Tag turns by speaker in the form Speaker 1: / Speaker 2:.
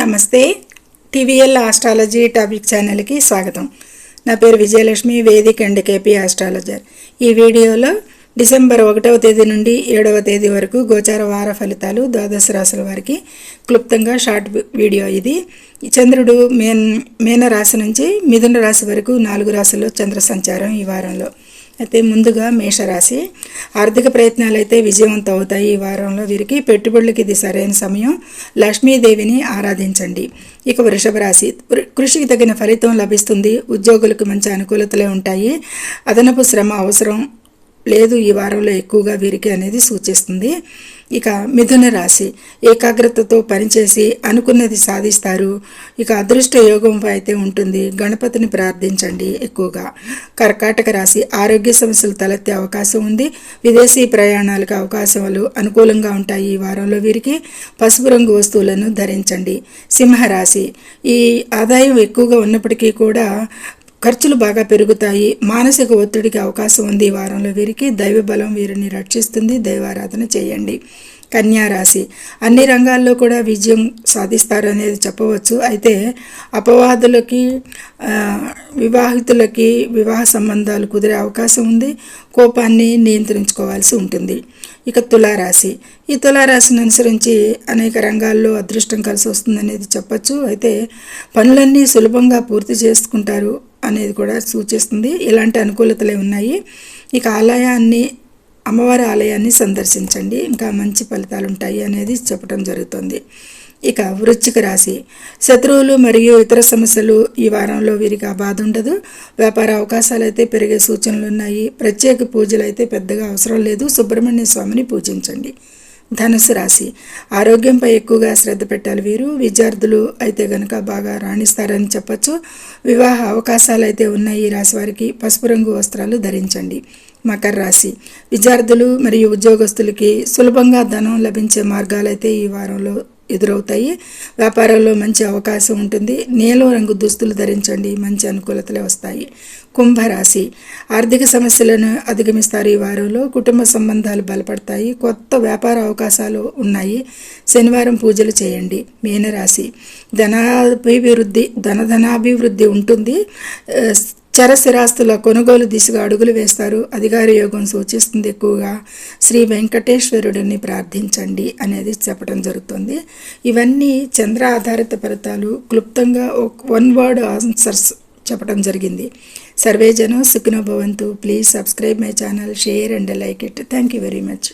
Speaker 1: నమస్తే TVL astrology topic ఛానల్కి స్వాగతం. నా పేరు Vijayalakshmi Vedic and KP astrologer. ఈ వీడియోలో డిసెంబర్ ఒకటవ తేదీ నుండి ఏడవ తేదీ వరకు గోచార వార ఫలితాలు ద్వాదశ రాశుల వారికి క్లుప్తంగా షార్ట్ వీడియో ఇది. చంద్రుడు మేన్ మేన రాశి నుంచి మిథున రాశి వరకు నాలుగు రాశుల్లో చంద్ర సంచారం ఈ వారంలో. అయితే ముందుగా మేషరాశి ఆర్థిక ప్రయత్నాలు అయితే విజయవంతం అవుతాయి ఈ వారంలో. వీరికి పెట్టుబడులకు ఇది సరైన సమయం. లక్ష్మీదేవిని ఆరాధించండి. ఇక వృషభ రాశి. కృషికి తగిన ఫలితం లభిస్తుంది. ఉద్యోగులకు మంచి అనుకూలతలే ఉంటాయి. అదనపు శ్రమ అవసరం. లేదు ఈ వారంలో ఎక్కువగా వీరికి అనేది సూచిస్తుంది. ఇక మిథున రాశి ఏకాగ్రతతో పనిచేసి అనుకున్నది సాధిస్తారు. ఇక అదృష్ట యోగం అయితే ఉంటుంది. గణపతిని ప్రార్థించండి ఎక్కువగా. కర్కాటక రాశి ఆరోగ్య సమస్యలు తలెత్తే అవకాశం ఉంది. విదేశీ ప్రయాణాలకు అవకాశాలు అనుకూలంగా ఉంటాయి ఈ వారంలో వీరికి. పసుపు రంగు వస్తువులను ధరించండి. సింహరాశి ఈ ఆదాయం ఎక్కువగా ఉన్నప్పటికీ కూడా ఖర్చులు బాగా పెరుగుతాయి. మానసిక ఒత్తిడికి అవకాశం ఉంది. ఈ వారంలో వీరికి దైవ బలం వీరిని రక్షిస్తుంది. దైవారాధన చేయండి. కన్యారాశి అన్ని రంగాల్లో కూడా విజయం సాధిస్తారు అనేది చెప్పవచ్చు. అయితే అపవాదులకి వివాహితులకి వివాహ సంబంధాలు కుదిరే అవకాశం ఉంది. కోపాన్ని నియంత్రించుకోవాల్సి ఉంటుంది. ఇక తులారాశి. ఈ తులారాశిని అనుసరించి అనేక రంగాల్లో అదృష్టం కలిసి వస్తుందనేది చెప్పచ్చు. అయితే పనులన్నీ సులభంగా పూర్తి చేసుకుంటారు. అనేది కూడా సూచిస్తుంది. ఇలాంటి అనుకూలతలే ఉన్నాయి. ఇక ఆలయాన్ని అమ్మవారి ఆలయాన్ని సందర్శించండి. ఇంకా మంచి ఫలితాలు ఉంటాయి అనేది చెప్పడం జరుగుతుంది. ఇక వృశ్చిక రాశి. శత్రువులు మరియు ఇతర సమస్యలు ఈ వారంలో వీరికి ఆ బాధ ఉండదు. వ్యాపార అవకాశాలు అయితే పెరిగే సూచనలు ఉన్నాయి. ప్రత్యేక పూజలు అయితే పెద్దగా అవసరం లేదు. సుబ్రహ్మణ్య స్వామిని పూజించండి. ధనుసు రాశి. ఆరోగ్యంపై ఎక్కువగా శ్రద్ధ పెట్టాలి వీరు. విద్యార్థులు అయితే గనక బాగా రాణిస్తారని చెప్పచ్చు. వివాహ అవకాశాలు అయితే ఉన్నాయి. ఈ రాశి వారికి పసుపు రంగు వస్త్రాలు ధరించండి. మకర రాశి. విద్యార్థులు మరియు ఉద్యోగస్తులకి సులభంగా ధనం లభించే మార్గాలు అయితే ఈ వారంలో ఎదురవుతాయి. వ్యాపారంలో మంచి అవకాశం ఉంటుంది. నీలం రంగు దుస్తులు ధరించండి. మంచి అనుకూలతలే వస్తాయి. కుంభరాశి. ఆర్థిక సమస్యలను అధిగమిస్తారు ఈ వారంలో. కుటుంబ సంబంధాలు బలపడతాయి. కొత్త వ్యాపార అవకాశాలు ఉన్నాయి. శనివారం పూజలు చేయండి. మీనరాశి. ధనాభివృద్ధి ధనధనాభివృద్ధి ఉంటుంది. చరస్థిరాస్తుల కొనుగోలు దిశగా అడుగులు వేస్తారు. అధికార యోగం సూచిస్తుంది ఎక్కువగా. శ్రీ వెంకటేశ్వరుడిని ప్రార్థించండి అనేది చెప్పడం జరుగుతుంది. ఇవన్నీ చంద్ర ఆధారిత ఫలితాలు. క్లుప్తంగా ఒక వన్ వర్డ్ ఆన్సర్స్ చెప్పడం జరిగింది. సర్వేజనం సుఖినోభవంతు భవంతు. Please subscribe my channel. Share and like it. Thank you very much.